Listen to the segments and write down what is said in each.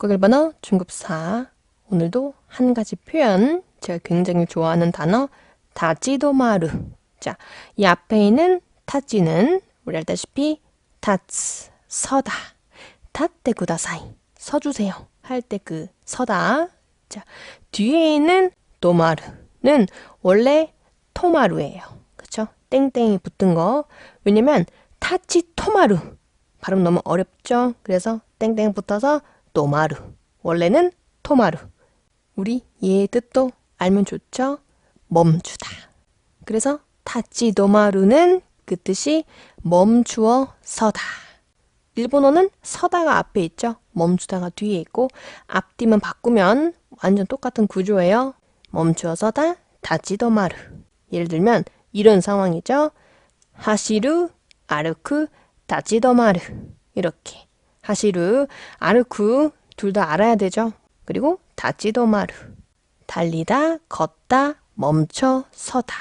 독학을 번호 중급사. 오늘도 한 가지 표현. 제가 굉장히 좋아하는 단어. 다찌도마루. 자, 이 앞에 있는 타찌는 우리 알다시피 타츠, 서다. 타때 구다사이. 서주세요. 할 때 그 서다. 자, 뒤에 있는 도마루는 원래 토마루예요. 그쵸? 땡땡이 붙은 거. 왜냐면 타치 토마루. 발음 너무 어렵죠? 그래서 땡땡 붙어서 또마루. 원래는 토마루. 우리 얘의 뜻도 알면 좋죠? 멈추다. 그래서 타치 도마루는 그 뜻이 멈추어 서다. 일본어는 서다가 앞에 있죠? 멈추다가 뒤에 있고 앞뒤만 바꾸면 완전 똑같은 구조예요. 멈추어 서다, 다치도 마루. 예를 들면 이런 상황이죠. 하시루, 아르쿠, 다치도 마루. 이렇게. 하시루, 아르쿠 둘 다 알아야 되죠. 그리고 다치도마루. 달리다, 걷다, 멈춰 서다.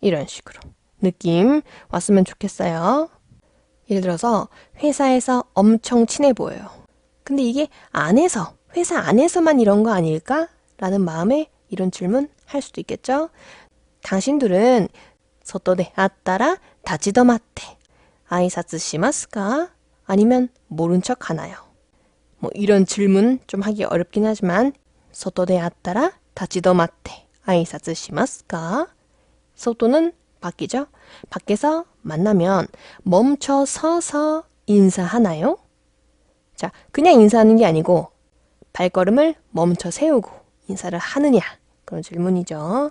이런 식으로. 느낌 왔으면 좋겠어요. 예를 들어서 회사에서 엄청 친해 보여요. 근데 이게 안에서, 회사 안에서만 이런 거 아닐까? 라는 마음에 이런 질문 할 수도 있겠죠? 당신들은 소토데 아따라 다치더마테 아이사츠 시마스까? 아니면 모른 척 하나요? 뭐 이런 질문 좀 하기 어렵긴 하지만 아따라 다치더마테 아이사츠 시마스까? 소토는 바뀌죠? 밖에서 만나면 멈춰 서서 인사하나요? 자, 그냥 인사하는 게 아니고 발걸음을 멈춰 세우고 인사를 하느냐? 그런 질문이죠.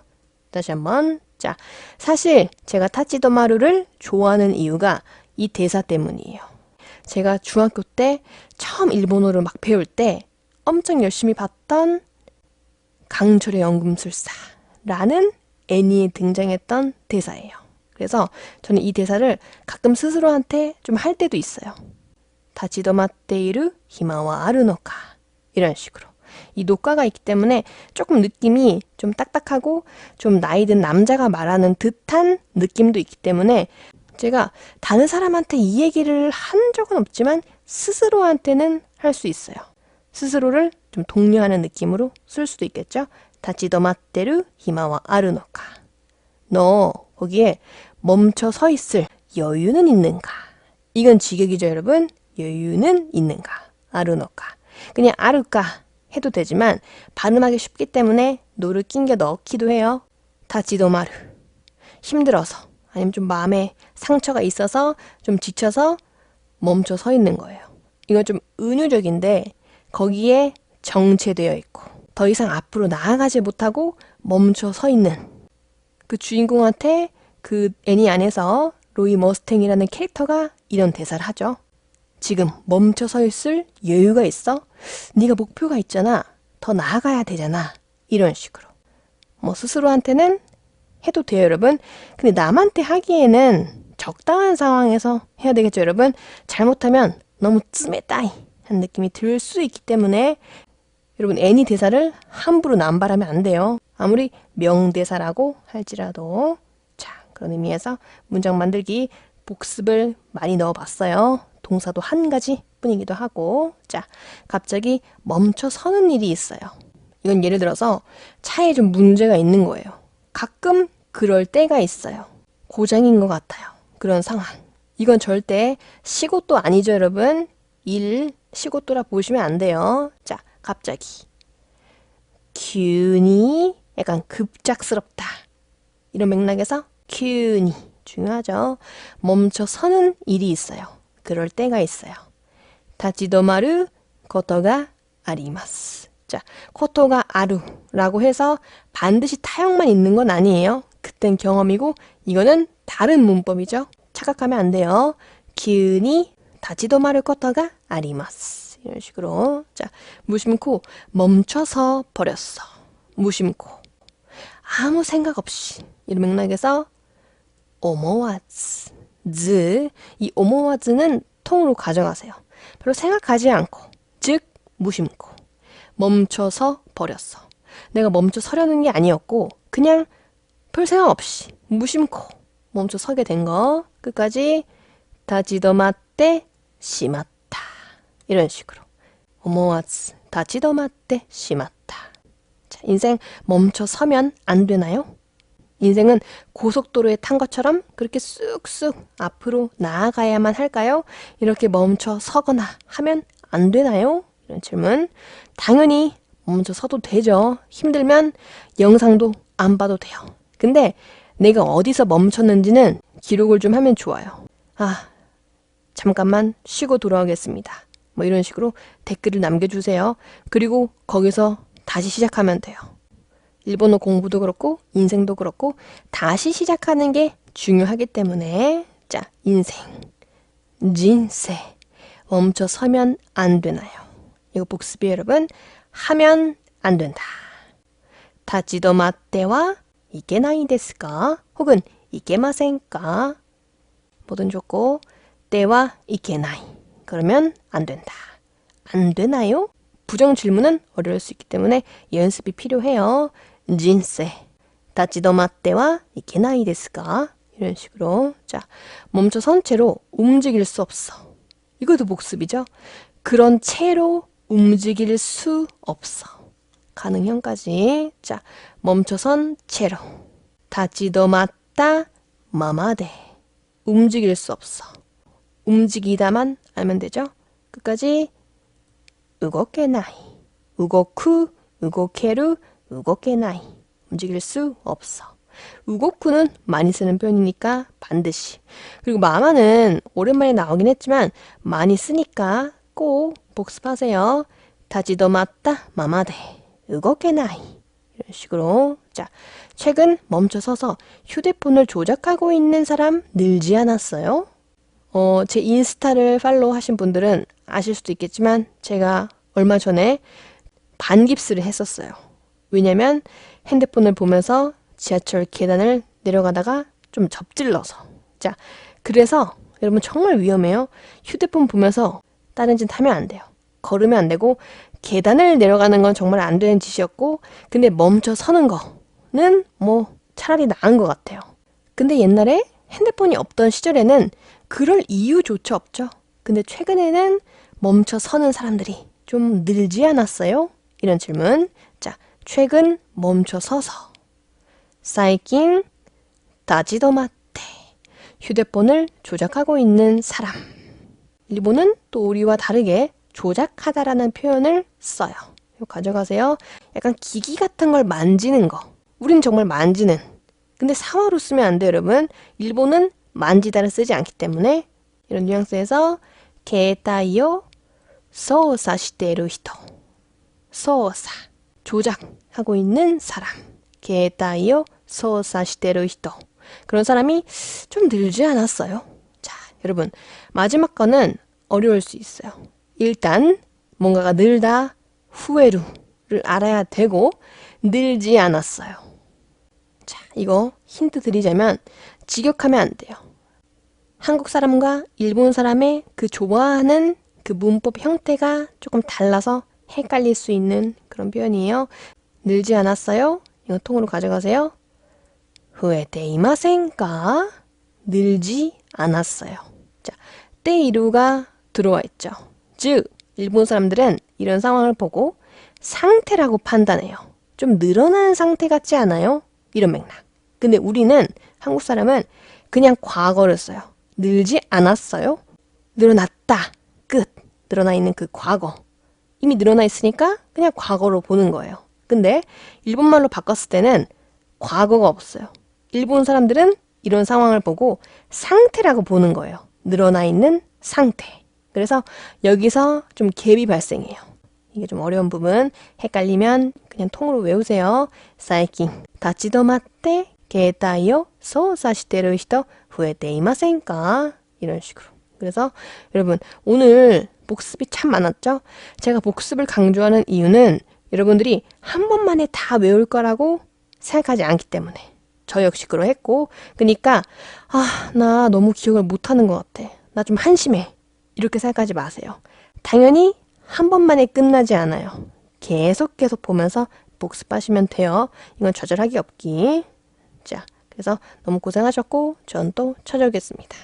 다시 한번. 자, 사실 제가 타치도마루를 좋아하는 이유가 이 대사 때문이에요. 제가 중학교 때 처음 일본어를 막 배울 때 엄청 열심히 봤던 강철의 연금술사라는 애니에 등장했던 대사예요. 그래서 저는 이 대사를 가끔 스스로한테 좀 할 때도 있어요. 다치도마테이르 히마와 아르노카 이런 식으로 이 녹가가 있기 때문에 조금 느낌이 좀 딱딱하고 좀 나이 든 남자가 말하는 듯한 느낌도 있기 때문에 제가 다른 사람한테 이 얘기를 한 적은 없지만 스스로한테는 할 수 있어요. 스스로를 좀 독려하는 느낌으로 쓸 수도 있겠죠. 다치도마테르 히마와 아르노카. 너 거기에 멈춰 서 있을 여유는 있는가? 이건 직역이죠, 여러분. 여유는 있는가? 아르노카. 그냥 아르까 해도 되지만 발음하기 쉽기 때문에 노를 낑겨 넣기도 해요. 다치도마르. 힘들어서 아니면 좀 마음에 상처가 있어서 좀 지쳐서 멈춰 서 있는 거예요. 이건 좀 은유적인데 거기에 정체되어 있고 더 이상 앞으로 나아가지 못하고 멈춰 서 있는 그 주인공한테 그 애니 안에서 로이 머스탱이라는 캐릭터가 이런 대사를 하죠. 지금 멈춰 서 있을 여유가 있어? 네가 목표가 있잖아. 더 나아가야 되잖아. 이런 식으로. 뭐 스스로한테는 해도 돼요, 여러분. 근데 남한테 하기에는 적당한 상황에서 해야 되겠죠, 여러분. 잘못하면 너무 쯤에따이 한 느낌이 들 수 있기 때문에 여러분 애니 대사를 함부로 남발하면 안 돼요. 아무리 명대사라고 할지라도 자 그런 의미에서 문장 만들기 복습을 많이 넣어봤어요. 동사도 한 가지 뿐이기도 하고 자 갑자기 멈춰 서는 일이 있어요. 이건 예를 들어서 차에 좀 문제가 있는 거예요. 가끔 그럴 때가 있어요. 고장인 것 같아요. 그런 상황. 이건 절대 시고또 아니죠, 여러분. 일 시고또라 보시면 안 돼요. 자, 갑자기. 균이 약간 급작스럽다. 이런 맥락에서 균이 중요하죠. 멈춰 서는 일이 있어요. 그럴 때가 있어요. 다치도마루 코토가 아리마스. 자, 코토가 아루라고 해서 반드시 타형만 있는 건 아니에요. 그땐 경험이고 이거는 다른 문법이죠. 착각하면 안 돼요. 기운이 다치도마루 코토가 아리마스. 이런 식으로 자 무심코 멈춰서 버렸어. 무심코 아무 생각 없이 이런 맥락에서 오모와즈 즈이 오모와즈는 통으로 가져가세요. 별로 생각하지 않고 즉 무심코 멈춰서 버렸어. 내가 멈춰 서려는 게 아니었고 그냥 별 생각 없이 무심코 멈춰 서게 된 거 끝까지 다지더마떼 심았다 이런 식으로 오모와즈 다치도마tte 시마타. 자, 인생 멈춰 서면 안 되나요? 인생은 고속도로에 탄 것처럼 그렇게 쑥쑥 앞으로 나아가야만 할까요? 이렇게 멈춰 서거나 하면 안 되나요? 이런 질문. 당연히 멈춰 서도 되죠. 힘들면 영상도 안 봐도 돼요. 근데 내가 어디서 멈췄는지는 기록을 좀 하면 좋아요. 아, 잠깐만 쉬고 돌아오겠습니다. 뭐 이런 식으로 댓글을 남겨주세요. 그리고 거기서 다시 시작하면 돼요. 일본어 공부도 그렇고 인생도 그렇고 다시 시작하는 게 중요하기 때문에 자 인생 진세 멈춰 서면 안 되나요? 이거 복습이 여러분 하면 안 된다. 타지도 마떼와 이케나이 데스까? 혹은 이케마센까? 뭐든 좋고 때와 이케나이 그러면 안 된다. 안 되나요? 부정 질문은 어려울 수 있기 때문에 연습이 필요해요. 진세 다치도마떼와 이케나이 데스까? 이런 식으로 자 멈춰 선 채로 움직일 수 없어. 이것도 복습이죠. 그런 채로 움직일 수 없어. 가능형까지. 자 멈춰선 채로. 다지도 맞다 마마데 움직일 수 없어. 움직이다만 알면 되죠? 끝까지. 우고케 나이. 우고쿠 우고케루 우고케 나이. 움직일 수 없어. 우고쿠는 많이 쓰는 표현이니까 반드시. 그리고 마마는 오랜만에 나오긴 했지만 많이 쓰니까 꼭 복습하세요. 다지도 맞다 마마데 우고케나이. 이런 식으로. 자, 최근 멈춰서서 휴대폰을 조작하고 있는 사람 늘지 않았어요? 어, 제 인스타를 팔로우 하신 분들은 아실 수도 있겠지만 제가 얼마 전에 반깁스를 했었어요. 왜냐면 핸드폰을 보면서 지하철 계단을 내려가다가 좀 접질러서. 자, 그래서 여러분 정말 위험해요. 휴대폰 보면서 다른 짓 하면 안 돼요. 걸으면 안 되고 계단을 내려가는 건 정말 안 되는 짓이었고 근데 멈춰 서는 거는 뭐 차라리 나은 것 같아요. 근데 옛날에 핸드폰이 없던 시절에는 그럴 이유조차 없죠. 근데 최근에는 멈춰 서는 사람들이 좀 늘지 않았어요? 이런 질문. 자, 최근 멈춰 서서. 사이킨 다지도마테. 휴대폰을 조작하고 있는 사람. 일본은 또 우리와 다르게 조작하다라는 표현을 써요. 가져가세요. 약간 기기 같은 걸 만지는 거. 우린 정말 만지는. 근데 사화로 쓰면 안 돼요, 여러분. 일본은 만지다를 쓰지 않기 때문에 이런 뉘앙스에서 게타이요 소사시테루 히토 소사 조작하고 있는 사람 게타이요 소사시테루 히토 그런 사람이 좀 늘지 않았어요. 자, 여러분 마지막 거는 어려울 수 있어요. 일단 뭔가가 늘다 후에루를 알아야 되고 늘지 않았어요. 자, 이거 힌트 드리자면 직역하면 안 돼요. 한국 사람과 일본 사람의 그 좋아하는 그 문법 형태가 조금 달라서 헷갈릴 수 있는 그런 표현이에요. 늘지 않았어요? 이거 통으로 가져가세요. 후에테 이마센가? 늘지 않았어요. 자, 때이루가 들어와 있죠. 즉, 일본 사람들은 이런 상황을 보고 상태라고 판단해요. 좀 늘어난 상태 같지 않아요? 이런 맥락. 근데 우리는 한국 사람은 그냥 과거를 써요. 늘지 않았어요? 늘어났다. 끝. 늘어나 있는 그 과거. 이미 늘어나 있으니까 그냥 과거로 보는 거예요. 근데 일본말로 바꿨을 때는 과거가 없어요. 일본 사람들은 이런 상황을 보고 상태라고 보는 거예요. 늘어나 있는 상태. 그래서 여기서 좀 갭이 발생해요. 이게 좀 어려운 부분 헷갈리면 그냥 통으로 외우세요. 사이킨 다치도 맞대 게타이요 소사시테르 히토 후에테 이마센까 이런 식으로. 그래서 여러분 오늘 복습이 참 많았죠? 제가 복습을 강조하는 이유는 여러분들이 한 번만에 다 외울 거라고 생각하지 않기 때문에 저 역시 그러했고 그러니까 아 나 너무 기억을 못하는 것 같아 나 좀 한심해 이렇게 생각하지 마세요. 당연히 한 번만에 끝나지 않아요. 계속 계속 보면서 복습하시면 돼요. 이건 좌절하기 없기. 자 그래서 너무 고생하셨고 전 또 찾아오겠습니다